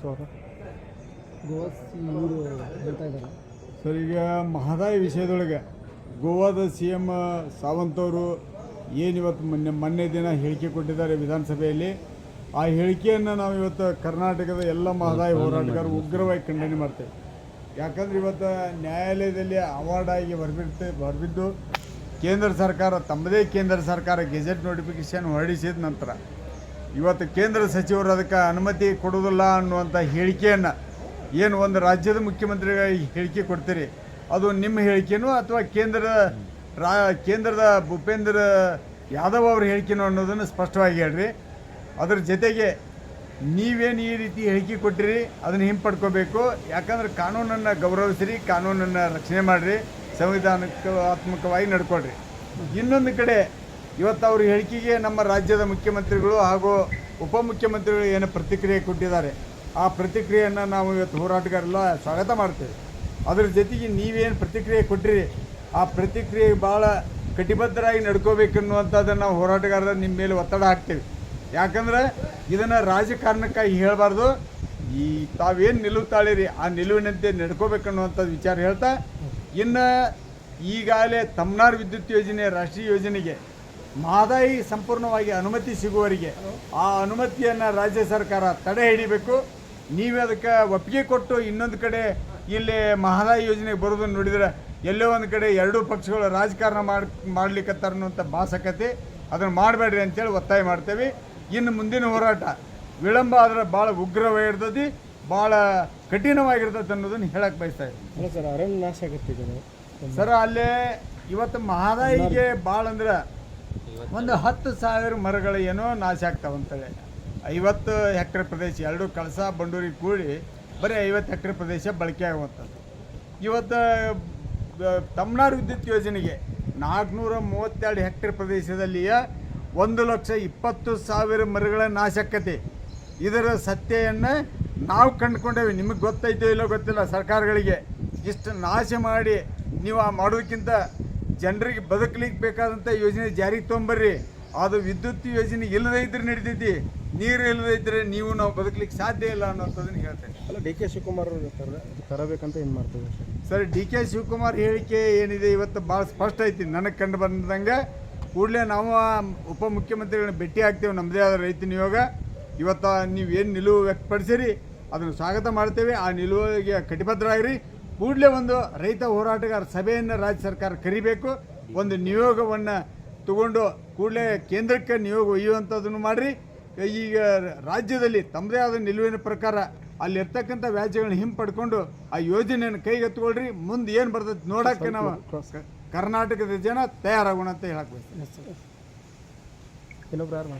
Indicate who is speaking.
Speaker 1: Sir ಇದ್ದಾರೆ.
Speaker 2: Sir ಈಗ ಮಹದಾಯಿ ವಿಷಯದೊಳಗೆ ಗೋವಾದ ಸಿ ಎಂ ಸಾವಂತ್ ಅವರು ಏನು ಇವತ್ತು ಮೊನ್ನೆ ಮೊನ್ನೆ ದಿನ ಹೇಳಿಕೆ ಕೊಟ್ಟಿದ್ದಾರೆ ವಿಧಾನಸಭೆಯಲ್ಲಿ. ಆ ಹೇಳಿಕೆಯನ್ನು ನಾವು ಇವತ್ತು ಕರ್ನಾಟಕದ ಎಲ್ಲ ಮಹದಾಯಿ ಹೋರಾಟಗಾರರು ಉಗ್ರವಾಗಿ ಖಂಡನೆ ಮಾಡ್ತೇವೆ. ಯಾಕಂದ್ರೆ ಇವತ್ತು ನ್ಯಾಯಾಲಯದಲ್ಲಿ ಅವಾರ್ಡ್ ಆಗಿ ಹೊರಬಿಡ್ತೆ ಹೊರಬಿದ್ದು ಕೇಂದ್ರ ಸರ್ಕಾರ ತಮ್ಮದೇ ಕೇಂದ್ರ ಸರ್ಕಾರ ಗೆಜೆಟ್ ನೋಟಿಫಿಕೇಶನ್ ಹೊರಡಿಸಿದ ನಂತರ ಇವತ್ತು ಕೇಂದ್ರ ಸಚಿವರು ಅದಕ್ಕೆ ಅನುಮತಿ ಕೊಡೋದಿಲ್ಲ ಅನ್ನುವಂಥ ಹೇಳಿಕೆಯನ್ನು ಏನು ಒಂದು ರಾಜ್ಯದ ಮುಖ್ಯಮಂತ್ರಿಗಳಿಗೆ ಹೇಳಿಕೆ ಕೊಡ್ತೀರಿ? ಅದು ನಿಮ್ಮ ಹೇಳಿಕೆನೋ ಅಥವಾ ಕೇಂದ್ರ ರಾ, ಕೇಂದ್ರದ ಭೂಪೇಂದ್ರ ಯಾದವ್ ಅವ್ರ ಹೇಳಿಕೆನೋ ಅನ್ನೋದನ್ನು ಸ್ಪಷ್ಟವಾಗಿ ಹೇಳ್ರಿ. ಅದ್ರ ಜೊತೆಗೆ ನೀವೇನು ಈ ರೀತಿ ಹೇಳಿಕೆ ಕೊಟ್ಟಿರಿ, ಅದನ್ನು ಹಿಂಪಡ್ಕೋಬೇಕು. ಯಾಕಂದ್ರೆ ಕಾನೂನನ್ನು ಗೌರವಿಸಿರಿ, ಕಾನೂನನ್ನು ರಕ್ಷಣೆ ಮಾಡಿರಿ ಸಂವಿಧಾನಾತ್ಮಕವಾಗಿ ನಡ್ಕೊಳ್ರಿ. ಇನ್ನೊಂದು ಕಡೆ ಇವತ್ತು ಅವ್ರ ಹೇಳಿಕೆಗೆ ನಮ್ಮ ರಾಜ್ಯದ ಮುಖ್ಯಮಂತ್ರಿಗಳು ಹಾಗೂ ಉಪಮುಖ್ಯಮಂತ್ರಿಗಳು ಏನು ಪ್ರತಿಕ್ರಿಯೆ ಕೊಟ್ಟಿದ್ದಾರೆ, ಆ ಪ್ರತಿಕ್ರಿಯೆಯನ್ನು ನಾವು ಇವತ್ತು ಹೋರಾಟಗಾರೆಲ್ಲ ಸ್ವಾಗತ ಮಾಡ್ತೇವೆ. ಅದರ ಜೊತೆಗೆ ನೀವೇನು ಪ್ರತಿಕ್ರಿಯೆ ಕೊಟ್ಟಿರಿ, ಆ ಪ್ರತಿಕ್ರಿಯೆ ಭಾಳ ಕಟಿಬದ್ಧರಾಗಿ ನಡ್ಕೋಬೇಕನ್ನುವಂಥದ್ದನ್ನು ನಾವು ಹೋರಾಟಗಾರರ ನಿಮ್ಮ ಮೇಲೆ ಒತ್ತಡ ಹಾಕ್ತೇವೆ. ಯಾಕಂದ್ರೆ ಇದನ್ನು ರಾಜಕಾರಣಕ್ಕಾಗಿ ಹೇಳಬಾರ್ದು. ಈ ತಾವೇನು ನಿಲುವು ತಾಳಿರಿ, ಆ ನಿಲುವಿನಂತೆ ನಡ್ಕೋಬೇಕನ್ನುವಂಥದ್ದು ವಿಚಾರ ಹೇಳ್ತಾ, ಇನ್ನು ಈಗಾಗಲೇ ತಮ್ನಾರ್ ವಿದ್ಯುತ್ ಯೋಜನೆ, ರಾಷ್ಟ್ರೀಯ ಯೋಜನೆಗೆ ಮಹದಾಯಿ ಸಂಪೂರ್ಣವಾಗಿ ಅನುಮತಿ ಸಿಗುವವರಿಗೆ ಆ ಅನುಮತಿಯನ್ನು ರಾಜ್ಯ ಸರ್ಕಾರ ತಡೆ ಹಿಡಿಬೇಕು. ನೀವು ಅದಕ್ಕೆ ಒಪ್ಪಿಗೆ ಕೊಟ್ಟು ಇನ್ನೊಂದು ಕಡೆ ಇಲ್ಲಿ ಮಹದಾಯಿ ಯೋಜನೆಗೆ ಬರೋದನ್ನು ನೋಡಿದ್ರೆ ಎಲ್ಲೋ ಒಂದು ಕಡೆ ಎರಡೂ ಪಕ್ಷಗಳು ರಾಜಕಾರಣ ಮಾಡಿ ಮಾಡ್ಲಿಕ್ಕತ್ತಾರ ಅನ್ನುವಂಥ ಭಾಸಕತೆ. ಅದನ್ನು ಮಾಡಬೇಡ್ರಿ ಅಂತೇಳಿ ಒತ್ತಾಯ ಮಾಡ್ತೇವೆ. ಇನ್ನು ಮುಂದಿನ ಹೋರಾಟ ವಿಳಂಬ ಆದರೆ ಭಾಳ ಉಗ್ರವಾಗಿರ್ತದೆ ಭಾಳ ಕಠಿಣವಾಗಿರ್ತದೆ ಅನ್ನೋದನ್ನು ಹೇಳಕ್ಕೆ ಬಯಸ್ತಾ ಇದ್ದೀನಿ.
Speaker 1: ಸರ್ ಅರಣ್ಯ ನಾಶ
Speaker 2: ಸರ್ ಅಲ್ಲೇ ಇವತ್ತು ಮಹದಾಯಿಗೆ ಭಾಳ ಅಂದ್ರೆ ಒಂದು ಹತ್ತು ಸಾವಿರ ಮರಗಳು ಏನೋ ನಾಶ ಆಗ್ತಾವಂತೇಳಿ ಐವತ್ತು ಹೆಕ್ಟೇರ್ ಪ್ರದೇಶ, ಎರಡು ಕಳಸ ಬಂಡೂರಿ ಕೂಡಿ ಬರೀ ಐವತ್ತು ಹೆಕ್ಟೇರ್ ಪ್ರದೇಶ ಬಳಕೆ ಆಗುವಂಥದ್ದು. ಇವತ್ತು ತಮ್ನಾರು ವಿದ್ಯುತ್ ಯೋಜನೆಗೆ ನಾಲ್ಕುನೂರ ಮೂವತ್ತೆರಡು ಹೆಕ್ಟೇರ್ ಪ್ರದೇಶದಲ್ಲಿಯ ಒಂದು ಲಕ್ಷ ಇಪ್ಪತ್ತು ಸಾವಿರ ಮರಗಳ ನಾಶಕ್ಕತೆ ಇದರ ಸತ್ಯವನ್ನು ನಾವು ಕಂಡುಕೊಂಡೇವೆ. ನಿಮಗೆ ಗೊತ್ತೈತೋ ಇಲ್ಲೋ ಗೊತ್ತಿಲ್ಲ ಸರ್ಕಾರಗಳಿಗೆ. ಇಷ್ಟು ನಾಶ ಮಾಡಿ ನೀವು ಆ ಮಾಡೋದಕ್ಕಿಂತ ಜನರಿಗೆ ಬದುಕಲಿಕ್ಕೆ ಬೇಕಾದಂಥ ಯೋಜನೆ ಜಾರಿಗೆ ತೊಗೊಂಬರ್ರಿ. ಅದು ವಿದ್ಯುತ್ ಯೋಜನೆ ಇಲ್ಲದೇ ಇದ್ರೆ ನಡೀತೈತಿ ನೀರು ಇಲ್ಲದೇ ಇದ್ರೆ ನೀವು ನಾವು ಬದುಕಲಿಕ್ಕೆ ಸಾಧ್ಯ ಇಲ್ಲ ಅನ್ನೋಂಥದ್ದನ್ನು ಹೇಳ್ತೇನೆ.
Speaker 1: ಅಲ್ಲ ಡಿ ಕೆ ಶಿವಕುಮಾರ್ ಅವರು ತರ ತರಬೇಕಂತ ಏನು ಮಾಡ್ತೀವಿ sir
Speaker 2: sir D K Shivakumar ಹೇಳಿಕೆ ಏನಿದೆ ಇವತ್ತು ಭಾಳ ಸ್ಪಷ್ಟ ಐತಿ ನನಗೆ ಕಂಡು ಬಂದಂಗೆ. ಕೂಡಲೇ ನಾವು ಉಪಮುಖ್ಯಮಂತ್ರಿಗಳನ್ನ ಭೇಟಿ ಆಗ್ತೇವೆ ನಮ್ಮದೇ ಆದ ರೈತ ನಿಯೋಗ. ಇವತ್ತು ನೀವೇನು ನಿಲುವು ವ್ಯಕ್ತಪಡಿಸಿರಿ ಅದನ್ನು ಸ್ವಾಗತ ಮಾಡ್ತೇವೆ. ಆ ನಿಲುವಿಗೆ ಕಟಿಬದ್ಧರಾಗಿರಿ. ಕೂಡಲೇ ಒಂದು ರೈತ ಹೋರಾಟಗಾರ ಸಭೆಯನ್ನು ರಾಜ್ಯ ಸರ್ಕಾರ ಕರಿಬೇಕು. ಒಂದು ನಿಯೋಗವನ್ನು ತಗೊಂಡು ಕೂಡಲೇ ಕೇಂದ್ರಕ್ಕೆ ನಿಯೋಗ ಒಯ್ಯುವಂಥದ್ದನ್ನು ಮಾಡಿರಿ. ಈಗ ರಾಜ್ಯದಲ್ಲಿ ತಮ್ಮದೇ ಆದ ನಿಲುವಿನ ಪ್ರಕಾರ ಅಲ್ಲಿ ಇರ್ತಕ್ಕಂಥ ವ್ಯಾಜ್ಯಗಳನ್ನ ಹಿಂಪಡ್ಕೊಂಡು ಆ ಯೋಜನೆಯನ್ನು ಕೈಗೆತ್ತಿಕೊಳ್ಳ್ರಿ ಮುಂದೆ ಏನು ಬರ್ತೈತೆ ನೋಡೋಕ್ಕೆ ನಾವು ಕರ್ನಾಟಕದ ಜನ ತಯಾರಾಗೋಣ ಅಂತ ಬಯಸ್ತೀನಿ.
Speaker 1: ಇನ್ನೊಬ್ರು ಯಾರು